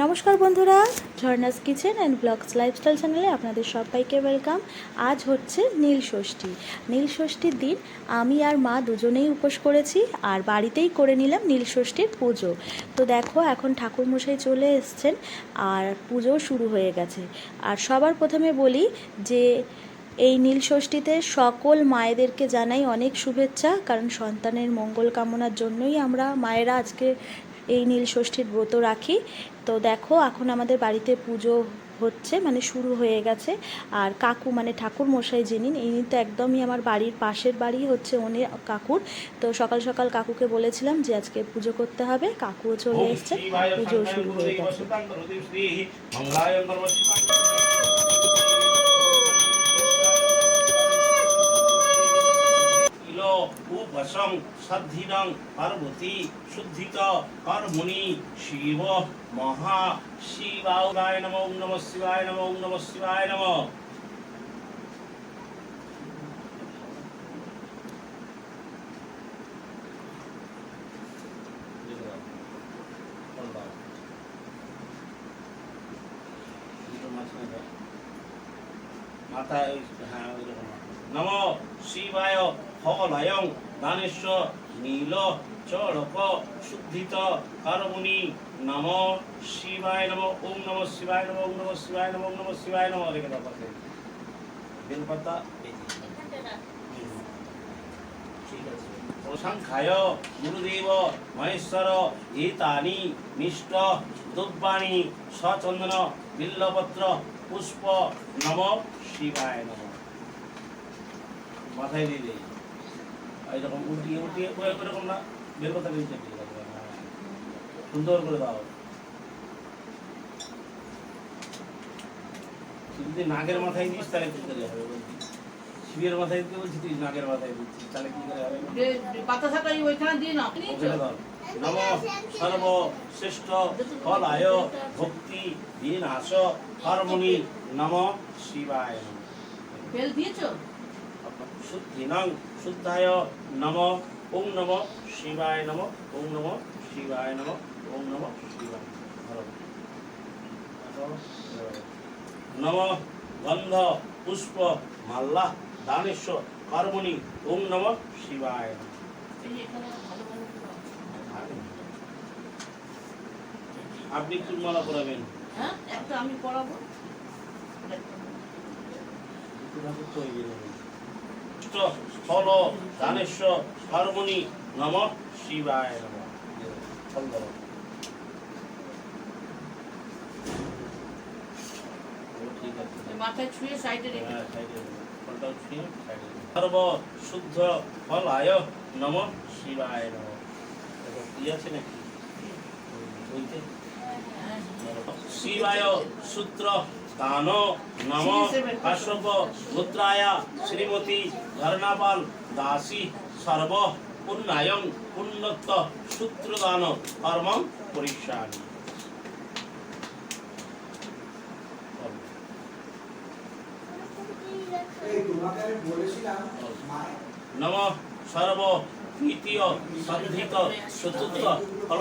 নমস্কার বন্ধুরা, Jharna's kitchen and blogs lifestyle চ্যানেলে আপনাদের সবাইকে ওয়েলকাম আজ হচ্ছে নীল ষষ্ঠী। নীল ষষ্ঠীর দিন আমি আর মা দুজনেই উপোস করেছি আর বাড়িতেই করে নিলাম নীল ষষ্ঠীর পুজো। তো দেখো, এখন ঠাকুরমশাই চলে এসছেন আর পুজো শুরু হয়ে গেছে। আর সবার প্রথমে বলি যে এই নীল ষষ্ঠীতে সকল মায়েদেরকে জানাই অনেক শুভেচ্ছা, কারণ সন্তানের মঙ্গল কামনার জন্যই আমরা মায়েরা আজকে এই নীল ষষ্ঠীর ব্রত রাখি। তো দেখো এখন আমাদের বাড়িতে পুজো হচ্ছে মানে শুরু হয়ে গেছে। আর কাকু মানে ঠাকুর মশাই যিনি ইনি তো একদমই আমার বাড়ির পাশের বাড়ি হচ্ছে উনি কাকুর। তো সকাল সকাল কাকুকে বলেছিলাম যে আজকে পুজো করতে হবে কাকুও চলে এসছে পুজো শুরু হয়ে গেছে। উপসং সদ্ধিদং পার্বতী শুদ্ধিত কর্মণি শিব মহা শিবায় নম, ওম নম শিবায় নম, ওম নম শিবায় নম। মাথায় হ্যাঁ নম শিবায় ফলয়ং দানেশ্বর নীল, চড়ক, শুদ্ধিত করমুনি নম শিবায় নম, ওম নম শিবায় নম, ওম নম শিবায় নম, ওম নম শিবায় নম রেখে দাও পাশে বেলপাতা, এই যে। ঠিক আছে। শঙ্খায় গুরুদেব, মহেশ্বর এতানি নিষ্ঠ দুব্বাণী সচন্দন বিল্লপত্র, পুষ্প, নম শিবায় নম। মাথায় দিয়ে দিই। এইরকম উল্টিয়ে উল্টিয়ে ওই এরকম না বের কথা বেরিয়ে দাও। সুন্দর করে দাও। যদি নাগের মাথায় দিস তাহলে কি করে হবে বলছি? শিবের মাথায় দিতে বলছি তুই নাগের মাথায় দিচ্ছিস তাহলে কি করে হবে? পাতা থাকা ওইখানে দিয়ে ওখানে দাও। নম সর্ব শ্রেষ্ঠ ফলায় ভক্তি বিনাশ। কর্মণি নম শিবায় বেল দিয়েছ? শুদ্ধিনং শুদ্ধায় নম ওং নম শিবায় নম ওং নম শিবায় নম ওং নম শিবায়। নম গন্ধ পুষ্প মাল্লা দানেশ্বর কর্মণি ওং নম শিবায়। আপনি চুরমালা পড়াবেন হ্যাঁ একটা আমি পড়াবো ফল দানেশ্বর কর্মণি নম শিবায় নম। ফল মাথায় ছুঁয়ে সাইডে রেখে। হ্যাঁ, ছুঁয়ে সাইডে দাও। সর্ব শুদ্ধ ফলায় নম শিবায় নম। কি আছে নাকি? হ্যাঁ শিবায় সূত্র দান নম কাশ্যপ মুদ্রায় শ্রীমতী ধর্ণাপাল দাসী সর্ব পুণ্যায়ং পুণ্যত্ব সূত্রদান কর্ম পরিষ্যামি চতুর্থ ফল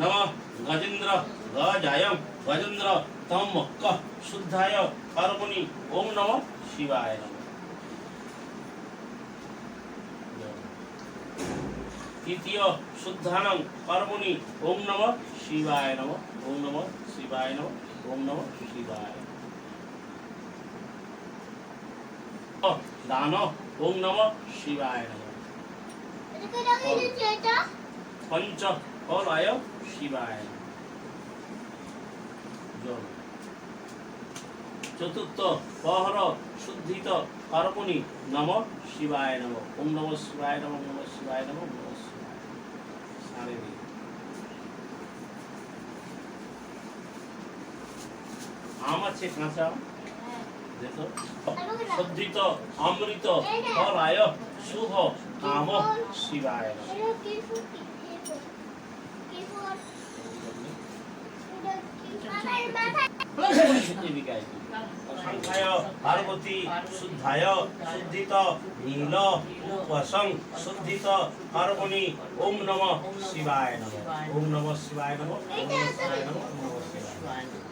গজেন্দ্র গজায়ং গজেন্দ্র তম ক শুদ্ধায় কর্মণি ওম নম শিবায় নম তৃতীয় শুদ্ধানং কর্মণি ওম নম শিবায় নম ওম নম শিবায় নম ওম নম শিবায়। দান ওম নম শিবায় নম পঞ্চ ফলায় শিবায় জল। চতুর্থ পহর শুদ্ধিত কর্মণি নম শিবায় নম। ওম নম শিবায় নম নম শিবায় নম নম শিবায় আম আছে কাঁচা? শুদ্ধিত, অমৃত, ফলায়, শুভ কাম শিবায় পার্বতী শুদ্ধায় শুদ্ধিত নীল উপসং শুদ্ধিত পার্বণী ওম নম শিবায় নম ওম নম শিবায় নম শিবায় নম শিবায় নমঃ।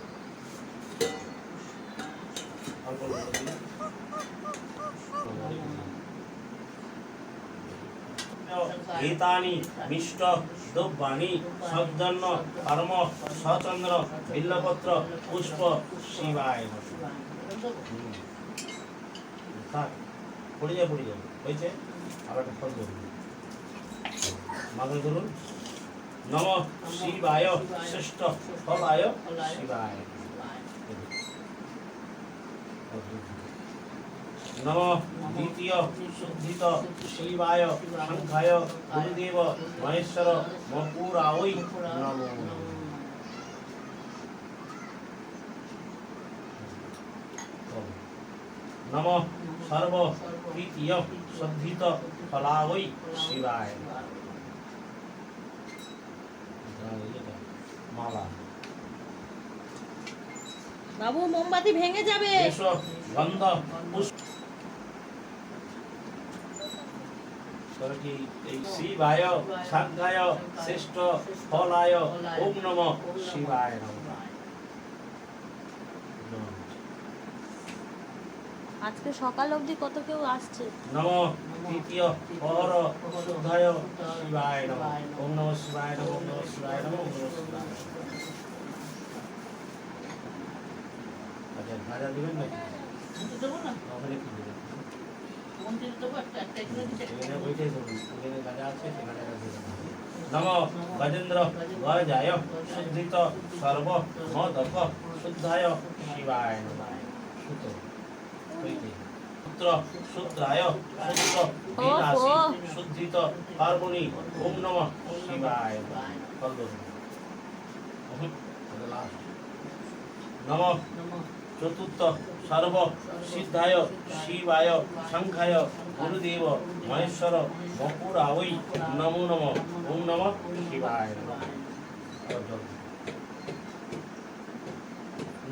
অল্প অল্প করে দিন। গীতানি মিষ্ট দ্রব্যাণি সজ্জন্য কর্ম সচন্দ্র বিল্লপত্র পুষ্প শিবায় পড়ে যায় পড়ে যায় হয়েছে একটা ফল ধরুন মাথায় ধরুন নম শিবায় শ্রেষ্ঠ ফলায় শিবায় নম দ্বিতীয় শুদ্ধিত শিবায় শঙ্খায় গুরুদেব মহেশ্বর মপুরাওই নমো নম সর্ব তৃতীয় শুদ্ধিত ফলাওই শিবায় মালা বাবু মোমবাতি ভেঙে যাবে গন্ধ পুষ্প কি এই শিবায় সাজ্ঞায় শ্রেষ্ঠ ফলায় ওম নম শিবায় নম। আজকে সকাল অবধি কত কেউ আসছে? নম তৃতীয় পর শুদ্ধায় শিবায় নম। ওম নম শিবায় নম ওম নম শিবায় নম ওম নম শিবায় আচ্ছা ভাজা দিবেন নাকি? দেবো না। মন্দিরে দেবো একটা একটা এখানে দিবেন নম গজেন্দ্র গজায় শুদ্ধিত সর্ব মদক শুদ্ধায় শিবায় নম সুতো হইতে পুত্র শুদ্ধায় শুদ্ধিত পার্বণী ওম নম শিবায় ফল। নম। চতুর্থ সর্ব সিদ্ধায় শিবায় শঙ্খায় গুরুদেব মহেশ্বর মপুরাওই নমো নম, ওম নম শিবায়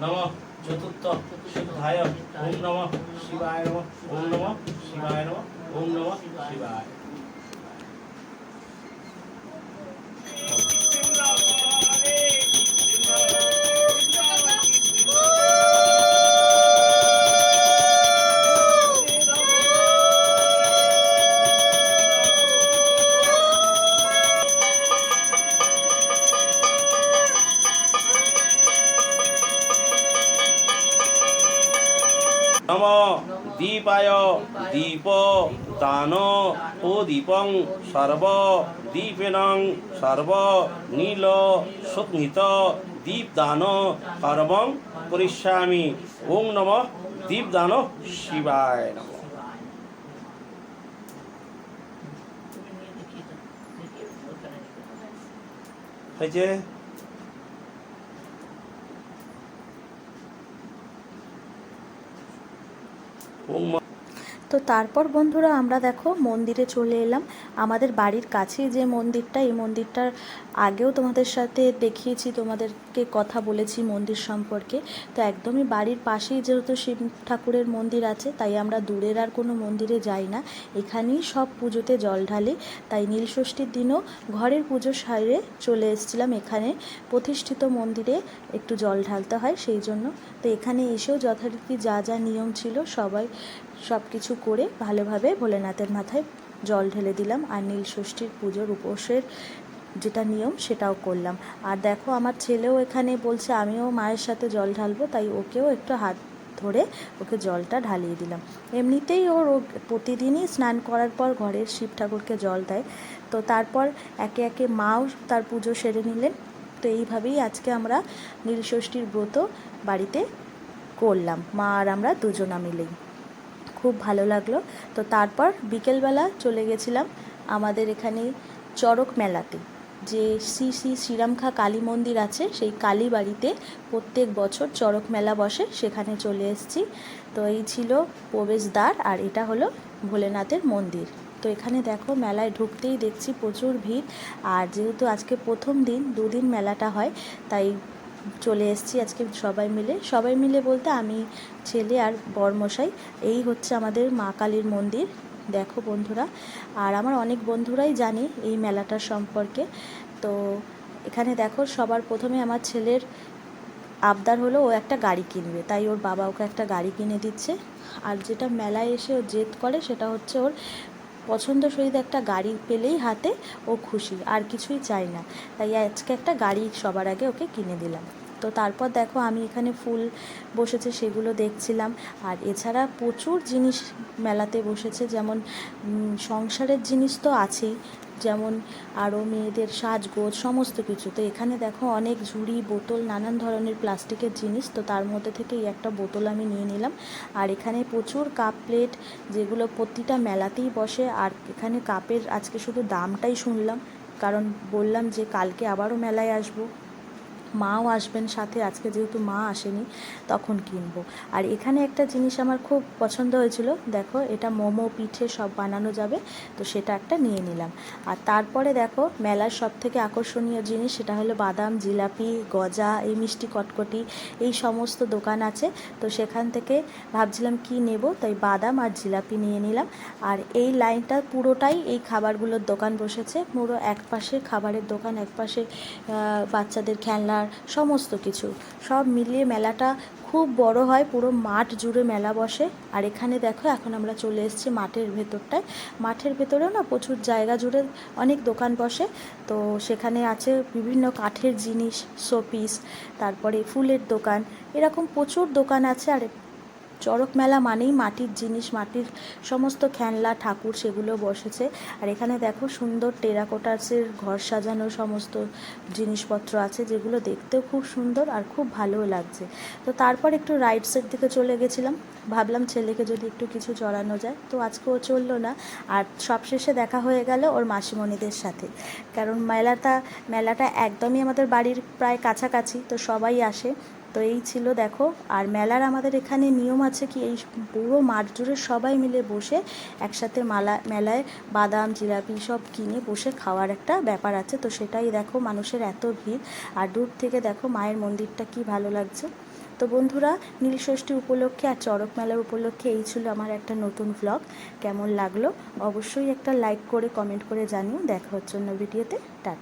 নমঃ। চতুর্থ সিদ্ধায়, ওম নম শিবায় নম, ওম নম শিবায় নম, ওম নম শিবায় নম দীপায় দীপ দান ও দীপং সর্ব দীপেনং সর্ব নীল সুগ্নিত দীপদান কর্মং করিষ্যামি ওং নম দীপদান শিবায় নম। হয়েছে ওং তো তারপর বন্ধুরা আমরা দেখো মন্দিরে চলে এলাম। আমাদের বাড়ির কাছেই যে মন্দিরটা, এই মন্দিরটার আগেও তোমাদের সাথে দেখিয়েছি, তোমাদেরকে কথা বলেছি মন্দির সম্পর্কে। তো একদমই বাড়ির পাশেই যেহেতু শিব ঠাকুরের মন্দির আছে, তাই আমরা দূরের আর কোনো মন্দিরে যাই না। এখানেই সব পুজোতে জল ঢালি, তাই নীলষষ্ঠীর দিনও ঘরের পুজো সারে চলে এসেছিলাম। এখানে প্রতিষ্ঠিত মন্দিরে একটু জল ঢালতে হয়, সেই জন্য। তো এখানে এসেও যথারীতি যা যা নিয়ম ছিল সবাই সব কিছু করে ভালোভাবে ভোলেনাথের মাথায় জল ঢেলে দিলাম আর নীল ষষ্ঠীর পুজোর উপোসের যেটা নিয়ম সেটাও করলাম। আর দেখো আমার ছেলেও এখানে বলছে, আমিও মায়ের সাথে জল ঢালবো। তাই ওকেও একটু হাত ধরে ওকে জলটা ঢালিয়ে দিলাম। এমনিতেই ওর প্রতিদিনই স্নান করার পর ঘরের শিব ঠাকুরকে জল দেয়। তো তারপর একে একে মাও তার পুজো সেরে নিলেন। তো এইভাবেই আজকে আমরা নীলষষ্ঠীর ব্রত বাড়িতে করলাম, মা আর আমরা দুজনা মিলেই। খুব ভালো লাগল। তো তারপর বিকেলবেলা চলে গেছিলাম আমাদের এখানে চড়ক মেলাতে, যে শ্রী শ্রী শ্রীরামখা কালী মন্দির আছে, সেই কালী বাড়িতে প্রত্যেক বছর চড়ক মেলা বসে, সেখানে চলে এসেছি। তো এই ছিল প্রবেশদ্বার আর এটা হলো ভোলেনাথের মন্দির। তো এখানে দেখো মেলায় ঢুকতেই দেখছি প্রচুর ভিড়। আর যেহেতু আজকে প্রথম দিন, দুদিন মেলাটা হয়, তাই চলে এসেছি আজকে সবাই মিলে। সবাই মিলে বলতে আমি, ছেলে আর বরমশাই, এই হচ্ছে আমাদের মা কালীর মন্দির। দেখো বন্ধুরা, আর আমার অনেক বন্ধুরাই জানে এই মেলাটার সম্পর্কে। তো এখানে দেখো, সবার প্রথমে আমার ছেলের আবদার হলো, ও একটা গাড়ি কিনবে। তাই ওর বাবা ওকে একটা গাড়ি কিনে দিচ্ছে। আর যেটা মেলায় এসে ও জেদ করে, সেটা হচ্ছে ওর পছন্দসই একটা গাড়ি পেলেই হাতে ও খুশি, আর কিছুই চাই না। তাই আজকে একটা গাড়ি সবার আগে ওকে কিনে দিলাম। তো তারপর দেখো আমি এখানে ফুল বসেছে, সেগুলো দেখছিলাম। আর এছাড়া প্রচুর জিনিস মেলাতে বসেছে, যেমন সংসারের জিনিস তো আছেই। যেমন আরও মেয়েদের সাজগোজ, সমস্ত কিছু। তো এখানে দেখো অনেক ঝুড়ি, বোতল, নানান ধরনের প্লাস্টিকের জিনিস। তো তার মধ্যে থেকেই একটা বোতল আমি নিয়ে নিলাম। আর এখানে প্রচুর কাপ প্লেট, যেগুলো প্রতিটা মেলাতেই বসে। আর এখানে কাপের আজকে শুধু দামটাই শুনলাম। কারণ বললাম যে কালকে আবারও মেলায় আসব। মাও আসবেন সাথে, আজকে যেহেতু মা আসেনি, তখন কিনবো। আর এখানে একটা জিনিস আমার খুব পছন্দ হয়েছিল, দেখো এটা মোমো পিঠে সব বানানো যাবে, তো সেটা একটা নিয়ে নিলাম। আর তারপরে দেখো মেলার সব থেকে আকর্ষণীয় জিনিস সেটা হলো বাদাম, জিলাপি, গজা, এই মিষ্টি কটকটি, এই সমস্ত দোকান আছে, তো সেখান থেকে ভাবছিলাম কি নেব, তাই বাদাম আর জিলাপি নিয়ে নিলাম। আর এই লাইনটা পুরোটাই এই খাবারগুলোর দোকান বসেছে, পুরো এক পাশে খাবারের দোকান এক পাশে বাচ্চাদের খেলনার সমস্ত কিছু। সব মিলিয়ে মেলাটা খুব বড় হয়, পুরো মাঠ জুড়ে মেলা বসে। আর এখানে দেখো, এখন আমরা চলে এসেছি মাঠের ভেতরটায়। মাঠের ভেতরেও না প্রচুর জায়গা জুড়ে অনেক দোকান বসে। তো সেখানে আছে বিভিন্ন কাঠের জিনিস, শোপিস, তারপরে ফুলের দোকান। এরকম প্রচুর দোকান আছে। আর চড়ক মেলা মানেই মাটির জিনিস, মাটির সমস্ত খেলনা, ঠাকুর সেগুলো বসেছে। আর এখানে দেখো সুন্দর টেরাকোটাসের ঘর সাজানোর সমস্ত জিনিসপত্র আছে যেগুলো দেখতেও খুব সুন্দর আর খুব ভালোও লাগছে। তো তারপর একটু রাইট সাইড দিকে চলে গেছিলাম। ভাবলাম ছেলেকে যদি একটু কিছু চড়ানো যায়। তো আজকে ও চলল না। আর সবশেষে দেখা হয়ে গেল ওর মাসিমণিদের সাথে। কারণ মেলাটা মেলাটা একদমই আমাদের বাড়ির প্রায় কাছাকাছি। তো সবাই আসে। তো এই ছিল দেখো, আর মেলার আমাদের এখানে নিয়ম আছে কি, এই পুরো মাঠ জুড়ে সবাই মিলে বসে একসাথে মালা, মেলায় বাদাম, জিলাপি সব কিনে বসে খাওয়ার একটা ব্যাপার আছে। তো সেটাই দেখো মানুষের এত ভিড়। আর দূর থেকে দেখো মায়ের মন্দিরটা কি ভালো লাগছে। তো বন্ধুরা, নীলষষ্ঠী উপলক্ষে আর চড়ক মেলার উপলক্ষে এই ছিল আমার একটা নতুন ভ্লগ কেমন লাগল? অবশ্যই একটা লাইক করে কমেন্ট করে জানিও। দেখা হচ্ছে অন্য ভিডিওতে টাটা।